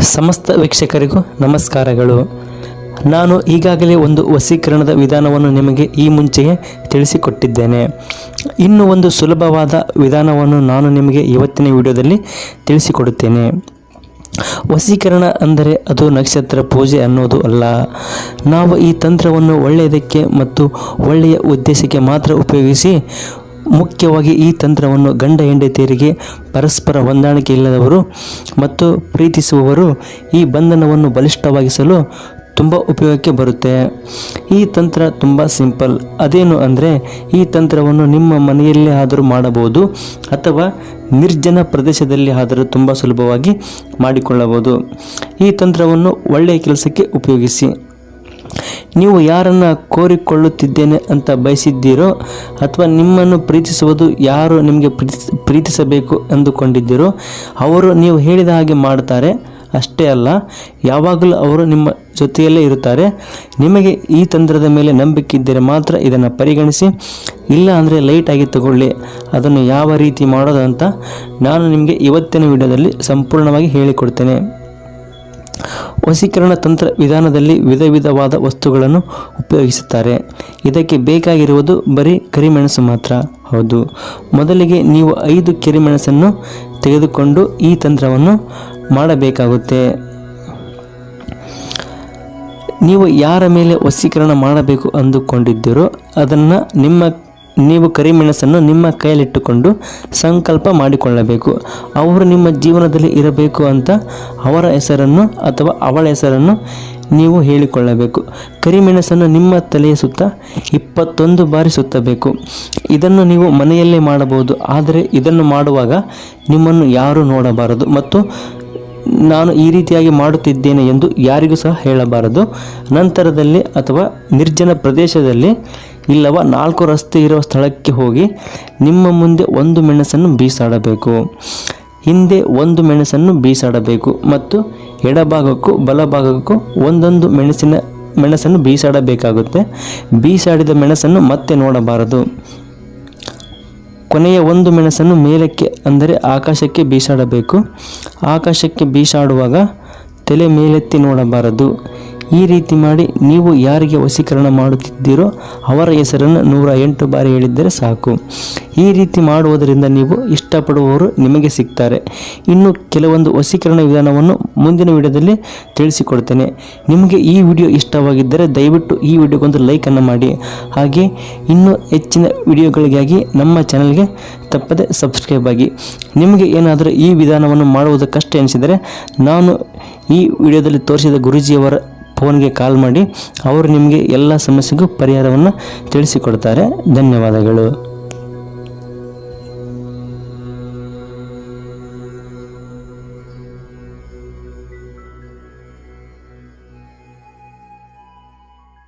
ಸಮಸ್ತ ವೀಕ್ಷಕರಿಗೂ ನಮಸ್ಕಾರಗಳು. ನಾನು ಈಗಾಗಲೇ ಒಂದು ವಸೀಕರಣದ ವಿಧಾನವನ್ನು ನಿಮಗೆ ಈ ಮುಂಚೆಯೇ ತಿಳಿಸಿಕೊಟ್ಟಿದ್ದೇನೆ. ಇನ್ನು ಒಂದು ಸುಲಭವಾದ ವಿಧಾನವನ್ನು ನಾನು ನಿಮಗೆ ಇವತ್ತಿನ ವಿಡಿಯೋದಲ್ಲಿ ತಿಳಿಸಿಕೊಡುತ್ತೇನೆ. ವಸೀಕರಣ ಅಂದರೆ ಅದು ನಕ್ಷತ್ರ ಪೂಜೆ ಅನ್ನೋದು ಅಲ್ಲ. ನಾವು ಈ ತಂತ್ರವನ್ನು ಒಳ್ಳೆಯದಕ್ಕೆ ಮತ್ತು ಒಳ್ಳೆಯ ಉದ್ದೇಶಕ್ಕೆ ಮಾತ್ರ ಉಪಯೋಗಿಸಿ ಮುಖ್ಯವಾಗಿ ಈ ತಂತ್ರವನ್ನು ಗಂಡ ಹೆಂಡತಿಯರಿಗೆ ಪರಸ್ಪರ ಹೊಂದಾಣಿಕೆ ಇಲ್ಲದವರು ಮತ್ತು ಪ್ರೀತಿಸುವವರು ಈ ಬಂಧನವನ್ನು ಬಲಿಷ್ಠವಾಗಿಸಲು ತುಂಬ ಉಪಯೋಗಕ್ಕೆ ಬರುತ್ತೆ. ಈ ತಂತ್ರ ತುಂಬ ಸಿಂಪಲ್. ಅದೇನು ಅಂದರೆ ಈ ತಂತ್ರವನ್ನು ನಿಮ್ಮ ಮನೆಯಲ್ಲೇ ಆದರೂ ಮಾಡಬಹುದು ಅಥವಾ ನಿರ್ಜನ ಪ್ರದೇಶದಲ್ಲಿ ಆದರೂ ತುಂಬ ಸುಲಭವಾಗಿ ಮಾಡಿಕೊಳ್ಳಬಹುದು. ಈ ತಂತ್ರವನ್ನು ಒಳ್ಳೆಯ ಕೆಲಸಕ್ಕೆ ಉಪಯೋಗಿಸಿ. ನೀವು ಯಾರನ್ನು ಕೋರಿಕೊಳ್ಳುತ್ತಿದ್ದೇನೆ ಅಂತ ಬಯಸಿದ್ದೀರೋ ಅಥವಾ ನಿಮ್ಮನ್ನು ಪ್ರೀತಿಸುವುದು ಯಾರು ನಿಮಗೆ ಪ್ರೀತಿಸ ಪ್ರೀತಿಸಬೇಕು ಅಂದುಕೊಂಡಿದ್ದೀರೋ, ಅವರು ನೀವು ಹೇಳಿದ ಹಾಗೆ ಮಾಡ್ತಾರೆ ಅಷ್ಟೇ ಅಲ್ಲ, ಯಾವಾಗಲೂ ಅವರು ನಿಮ್ಮ ಜೊತೆಯಲ್ಲೇ ಇರುತ್ತಾರೆ. ನಿಮಗೆ ಈ ತಂತ್ರದ ಮೇಲೆ ನಂಬಿಕೆ ಇದ್ದರೆ ಮಾತ್ರ ಇದನ್ನು ಪರಿಗಣಿಸಿ, ಇಲ್ಲ ಅಂದರೆ ಲೈಟಾಗಿ ತಗೊಳ್ಳಿ, ಅದನ್ನು ಯಾವ ರೀತಿ ಮಾಡೋದು ಅಂತ ನಾನು ನಿಮಗೆ ಇವತ್ತಿನ ವಿಡಿಯೋದಲ್ಲಿ ಸಂಪೂರ್ಣವಾಗಿ ಹೇಳಿಕೊಡ್ತೇನೆ. ವಶೀಕರಣ ತಂತ್ರ ವಿಧಾನದಲ್ಲಿ ವಿಧ ವಿಧವಾದ ವಸ್ತುಗಳನ್ನು ಉಪಯೋಗಿಸುತ್ತಾರೆ. ಇದಕ್ಕೆ ಬೇಕಾಗಿರುವುದು ಬರೀ ಕರಿಮೆಣಸು ಮಾತ್ರ. ಹೌದು. ಮೊದಲಿಗೆ ನೀವು ಐದು ಕರಿಮೆಣಸನ್ನು ತೆಗೆದುಕೊಂಡು ಈ ತಂತ್ರವನ್ನು ಮಾಡಬೇಕಾಗುತ್ತೆ. ನೀವು ಯಾರ ಮೇಲೆ ವಸೀಕರಣ ಮಾಡಬೇಕು ಅಂದುಕೊಂಡಿದ್ದೀರೋ ಅದನ್ನು ನಿಮ್ಮ ನೀವು ಕರಿಮೆಣಸನ್ನು ನಿಮ್ಮ ಕೈಯಲ್ಲಿಟ್ಟುಕೊಂಡು ಸಂಕಲ್ಪ ಮಾಡಿಕೊಳ್ಳಬೇಕು. ಅವರು ನಿಮ್ಮ ಜೀವನದಲ್ಲಿ ಇರಬೇಕು ಅಂತ ಅವರ ಹೆಸರನ್ನು ಅಥವಾ ಅವಳ ಹೆಸರನ್ನು ನೀವು ಹೇಳಿಕೊಳ್ಳಬೇಕು. ಕರಿಮೆಣಸನ್ನು ನಿಮ್ಮ ತಲೆಯ ಸುತ್ತ ಇಪ್ಪತ್ತೊಂದು ಬಾರಿ ಸುತ್ತಬೇಕು. ಇದನ್ನು ನೀವು ಮನೆಯಲ್ಲೇ ಮಾಡಬಹುದು. ಆದರೆ ಇದನ್ನು ಮಾಡುವಾಗ ನಿಮ್ಮನ್ನು ಯಾರೂ ನೋಡಬಾರದು. ಮತ್ತು ನಾನು ಈ ರೀತಿಯಾಗಿ ಮಾಡುತ್ತಿದ್ದೇನೆ ಎಂದು ಯಾರಿಗೂ ಸಹ ಹೇಳಬಾರದು. ನಂತರದಲ್ಲಿ ಅಥವಾ ನಿರ್ಜನ ಪ್ರದೇಶದಲ್ಲಿ ಇಲ್ಲವ ನಾಲ್ಕು ರಸ್ತೆ ಇರುವ ಸ್ಥಳಕ್ಕೆ ಹೋಗಿ ನಿಮ್ಮ ಮುಂದೆ ಒಂದು ಮೆಣಸನ್ನು ಬೀಸಾಡಬೇಕು. ಹಿಂದೆ ಒಂದು ಮೆಣಸನ್ನು ಬೀಸಾಡಬೇಕು ಮತ್ತು ಎಡಭಾಗಕ್ಕೂ ಬಲಭಾಗಕ್ಕೂ ಒಂದೊಂದು ಮೆಣಸಿನ, ಮೆಣಸನ್ನು ಬೀಸಾಡಬೇಕಾಗುತ್ತೆ. ಬೀಸಾಡಿದ ಮೆಣಸನ್ನು ಮತ್ತೆ ನೋಡಬಾರದು. ಕೊನೆಯ ಒಂದು ಮೆಣಸನ್ನು ಮೇಲಕ್ಕೆ ಅಂದರೆ ಆಕಾಶಕ್ಕೆ ಬೀಸಾಡಬೇಕು. ಆಕಾಶಕ್ಕೆ ಬೀಸಾಡುವಾಗ ತಲೆ ಮೇಲೆತ್ತಿ ನೋಡಬಾರದು. ಈ ರೀತಿ ಮಾಡಿ ನೀವು ಯಾರಿಗೆ ವಶೀಕರಣ ಮಾಡುತ್ತಿದ್ದೀರೋ ಅವರ ಹೆಸರನ್ನು ನೂರ ಎಂಟು ಬಾರಿ ಹೇಳಿದ್ದರೆ ಸಾಕು. ಈ ರೀತಿ ಮಾಡುವುದರಿಂದ ನೀವು ಇಷ್ಟಪಡುವವರು ನಿಮಗೆ ಸಿಗ್ತಾರೆ. ಇನ್ನು ಕೆಲವೊಂದು ವಶೀಕರಣ ವಿಧಾನವನ್ನು ಮುಂದಿನ ವಿಡಿಯೋದಲ್ಲಿ ತಿಳಿಸಿಕೊಡ್ತೇನೆ. ನಿಮಗೆ ಈ ವಿಡಿಯೋ ಇಷ್ಟವಾಗಿದ್ದರೆ ದಯವಿಟ್ಟು ಈ ವಿಡಿಯೋಗೊಂದು ಲೈಕನ್ನು ಮಾಡಿ. ಹಾಗೆ ಇನ್ನೂ ಹೆಚ್ಚಿನ ವಿಡಿಯೋಗಳಿಗಾಗಿ ನಮ್ಮ ಚಾನಲ್ಗೆ ತಪ್ಪದೆ ಸಬ್ಸ್ಕ್ರೈಬ್ ಆಗಿ. ನಿಮಗೆ ಏನಾದರೂ ಈ ವಿಧಾನವನ್ನು ಮಾಡುವುದು ಕಷ್ಟ ಎನಿಸಿದರೆ ನಾನು ಈ ವಿಡಿಯೋದಲ್ಲಿ ತೋರಿಸಿದ ಗುರುಜಿಯವರ ಫೋನ್ಗೆ ಕಾಲ್ ಮಾಡಿ ಅವರು ನಿಮಗೆ ಎಲ್ಲ ಸಮಸ್ಯೆಗೂ ಪರಿಹಾರವನ್ನು ತಿಳಿಸಿಕೊಡ್ತಾರೆ. ಧನ್ಯವಾದಗಳು.